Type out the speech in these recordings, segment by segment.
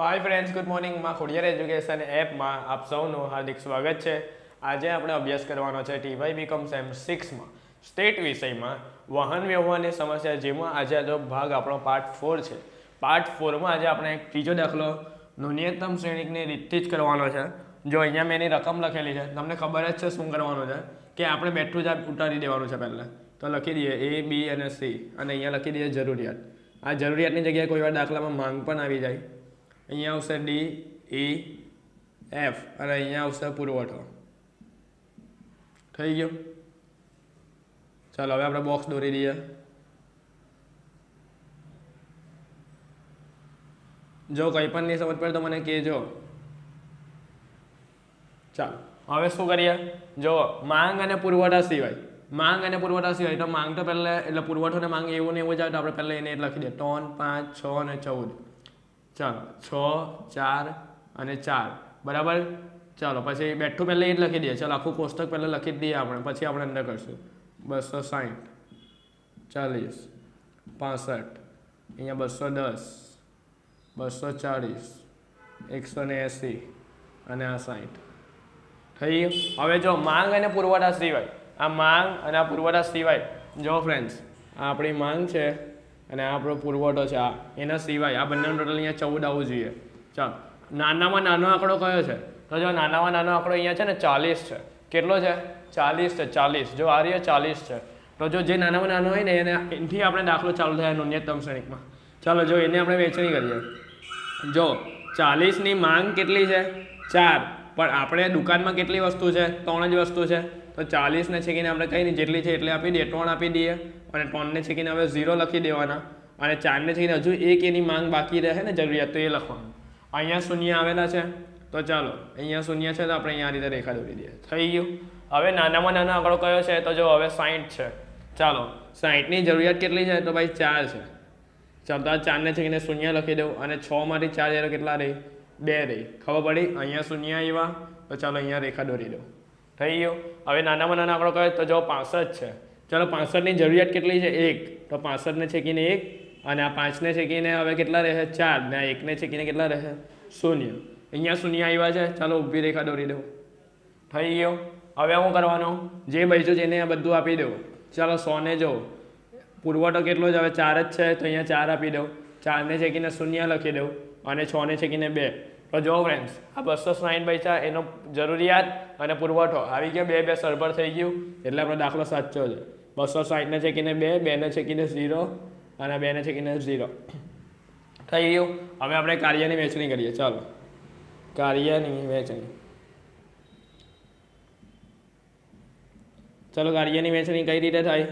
હાય friends good મોર્નિંગમાં Khodiyar education એપમાં આપ સૌનું હાર્દિક સ્વાગત છે. આજે આપણે અભ્યાસ કરવાનો છે T Y B Com sem સિક્સમાં stat વિષયમાં વાહન વ્યવહારની સમસ્યા જેમાં આજે આજો ભાગ આપણો પાર્ટ ફોર છે. પાર્ટ ફોરમાં આજે આપણે એક ત્રીજો દાખલો ન્યૂનતમ શ્રેણીકની રીતથી જ કરવાનો છે. જો અહીંયા મેં એની રકમ લખેલી છે, તમને ખબર જ છે શું કરવાનું છે? કે આપણે બેઠું જ ઉતારી દેવાનું છે પહેલાં. તો લખી દઈએ એ બી અને સી અને અહીંયા લખી દઈએ જરૂરિયાત. આ જરૂરિયાતની જગ્યાએ કોઈ વાર દાખલામાં માંગ પણ આવી જાય. અહીંયા આવશે ડી ઈ એફ અને અહીંયા આવશે પુરવઠો. થઈ ગયો? ચાલો, હવે આપણે બોક્સ દોરી દઈએ. જો કંઈ પણ નહીં સમજ પડે તો મને કહેજો. ચાલો, હવે શું કરીએ? જો માંગ અને પુરવઠા સિવાય. માંગ અને પુરવઠા સિવાય, તો માંગ તો પહેલાં, એટલે પુરવઠો ને માંગ એવું ને એવું જ આવે તો આપણે પહેલાં એને લખી દઈએ ત્રણ, પાંચ, છ અને ચૌદ. ચાલો, છ, ચાર અને ચાર. બરાબર? ચાલો, પછી બેઠું પહેલાં એ જ લખી દઈએ. ચાલો, આખું કોષ્ટક પહેલાં લખી દઈએ આપણે. પછી આપણે અંદર કરશું. બસો સાઠ ચાલીસ, પાસઠ, અહીંયા બસો દસ, બસો ચાળીસ, એકસો ને એંસી અને આ સાઠ થઈ હવે જો, માંગ અને પુરવઠા સિવાય. આ માંગ અને આ પુરવઠા સિવાય, જો ફ્રેન્ડ્સ આ આપણી માંગ છે. અને આ આપણો પુરવઠો છે. આ એના સિવાય આ બંને ટોટલ અહીંયા ચૌદ આવવું જોઈએ. ચાલ. નાનામાં નાનો આંકડો કયો છે? તો જો નાનામાં નાનો આંકડો અહીંયા છે ને ચાલીસ છે. કેટલો છે? ચાલીસ છે, ચાલીસ. જો આ રહ્યો ચાલીસ છે. તો જો જે નાનામાં નાનો હોય ને એને એનાથી આપણે દાખલો ચાલુ થયા ન્યૂનતમ શ્રેણીકમાં. ચાલો, જો એને આપણે વેચણી કરીએ. જો ચાલીસની માંગ કેટલી છે? ચાર. પણ આપણે દુકાનમાં કેટલી વસ્તુ છે? ત્રણ જ વસ્તુ છે. તો ચાલીસને છેકીને આપણે કંઈ નહીં, જેટલી છે એટલી આપી દઈએ, ત્રણ આપી દઈએ. અને ત્રણને છેકીને હવે ઝીરો લખી દેવાના. અને ચારને છેકીને હજુ એક એની માંગ બાકી રહે ને જરૂરિયાત, તો એ લખવાનું. અહીંયા શૂન્ય આવેલા છે. તો ચાલો, અહીંયા શૂન્ય છે તો આપણે અહીંયા રીતે રેખા દોરી દઈએ. થઈ ગયું. હવે નાનામાં નાનો આંકડો કયો છે તો જો હવે સાઠ છે. ચાલો સાઠની જરૂરિયાત કેટલી છે? તો ભાઈ ચાર છે. ચાલો, તો આ ચારને છેકીને શૂન્ય લખી દઉં. અને છ માંથી ચાર જ્યારે કેટલા રહી? બે રહી. ખબર પડી? અહીંયા શૂન્ય આવ્યા. તો ચાલો અહીંયા રેખા દોરી દઉં. થઈ ગયું. હવે નાનામાં નાના આંકડો કયો તો જો પાસઠ છે. ચાલો પાસઠની જરૂરિયાત કેટલી છે? એક. તો પાસઠને છેકીને એક અને આ પાંચને છેકીને હવે કેટલા રહે? ચાર. ને આ એકને છેકીને કેટલા રહે? શૂન્ય. અહીંયા શૂન્ય આવ્યા છે. ચાલો ઊભી રેખા દોરી દઉં. થઈ ગયો. હવે શું કરવાનો? જે બચ્યું છે એને બધું આપી દઉં. ચાલો સોને જો. પુરવઠો કેટલો જ હવે ચાર જ છે. તો અહીંયા ચાર આપી દઉં. ચારને છેકીને શૂન્ય લખી દઉં અને છને છેકીને બે. તો જો ફ્રેન્ડ્સ આ બસો સાઈન પૈસા એનો જરૂરિયાત અને પુરવઠો. આવી ગયો, બે બે સરભર થઈ ગયું. એટલે આપણો દાખલો સાચો છે. બસો સાઠને છેકીને બે, બેને છેકીને ઝીરો અને બેને છેકીને ઝીરો. થઈ ગયું. હવે આપણે કાર્યની વહેંચણી કરીએ. ચાલો. કાર્યની વહેંચણી. ચાલો, કાર્યની વહેંચણી કઈ રીતે થાય?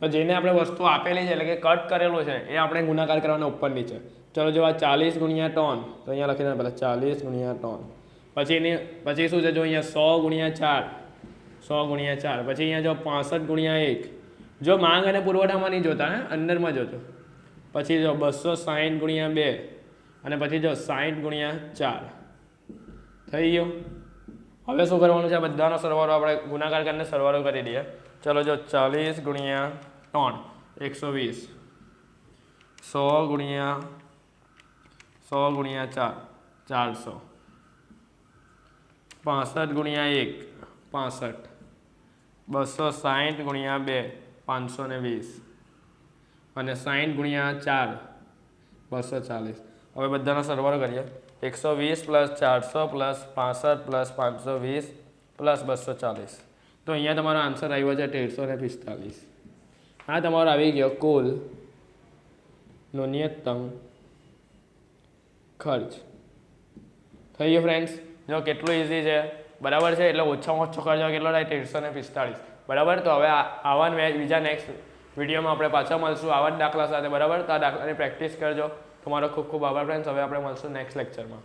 તો જેને આપણે વસ્તુ આપેલી છે, એટલે કે કટ કરેલું છે, એ આપણે ગુણાકાર કરવાના ઉપર નીચે ચલો જો આ ચાલીસ ગુણ્યા ટોન તો અહીંયા લખી દે પહેલાં ચાલીસ ગુણ્યા ટોન પછી એની, પછી શું છે જો અહીંયા સો ગુણ્યા ચાર, સો ગુણ્યા ચાર. પછી અહીંયા જો પાસઠ ગુણ્યા એક. જો માંગ અને પુરવઠામાં નહીં જોતા, હે? અંદરમાં જોતો પછી જો બસો સાઠ ગુણ્યા બે, અને પછી જો સાઠ ગુણ્યા ચાર. થઈ ગયું? હવે શું કરવાનું છે? બધાનો સરવાળો આપણે ગુણાકાર કરીને સરવાળો કરી દઈએ. ચલો જો ચાલીસ ગુણ્યા ત્રણ, એકસો વીસ. સો ગુણ્યા સો ગુણ્યા ચાર, ચારસો. પાસઠ ગુણ્યા એક, પાસઠ. બસો સાઠ ગુણ્યા બે, પાંચસો ને વીસ. અને સાઠ ગુણ્યા ચાર, બસો ચાલીસ. હવે બધાનો સરવાળો કરીએ. એકસો વીસ પ્લસ ચારસો પ્લસ પાસઠ પ્લસ પાંચસો વીસ પ્લસ બસો ચાલીસ. તો અહીંયા તમારો આન્સર આવ્યો છે તેરસો ને પિસ્તાલીસ. આ તમારો આવી ગયો. કુલ ન્યૂનતમ ખર્ચ. થઈ ગયો ફ્રેન્ડ્સ જો કેટલું ઇઝી છે. બરાબર છે? એટલે ઓછામાં ઓછો ખર્ચો કેટલો થાય? તેરસો ને પિસ્તાળીસ બરાબર? તો હવે આવા બીજા નેક્સ્ટ વિડીયોમાં આપણે પાછા મળશું. આવા જ દાખલા સાથે. બરાબર? તો આ દાખલાની પ્રેક્ટિસ કરજો. તમારો ખૂબ ખૂબ આભાર ફ્રેન્ડ્સ હવે આપણે મળશું નેક્સ્ટ લેક્ચરમાં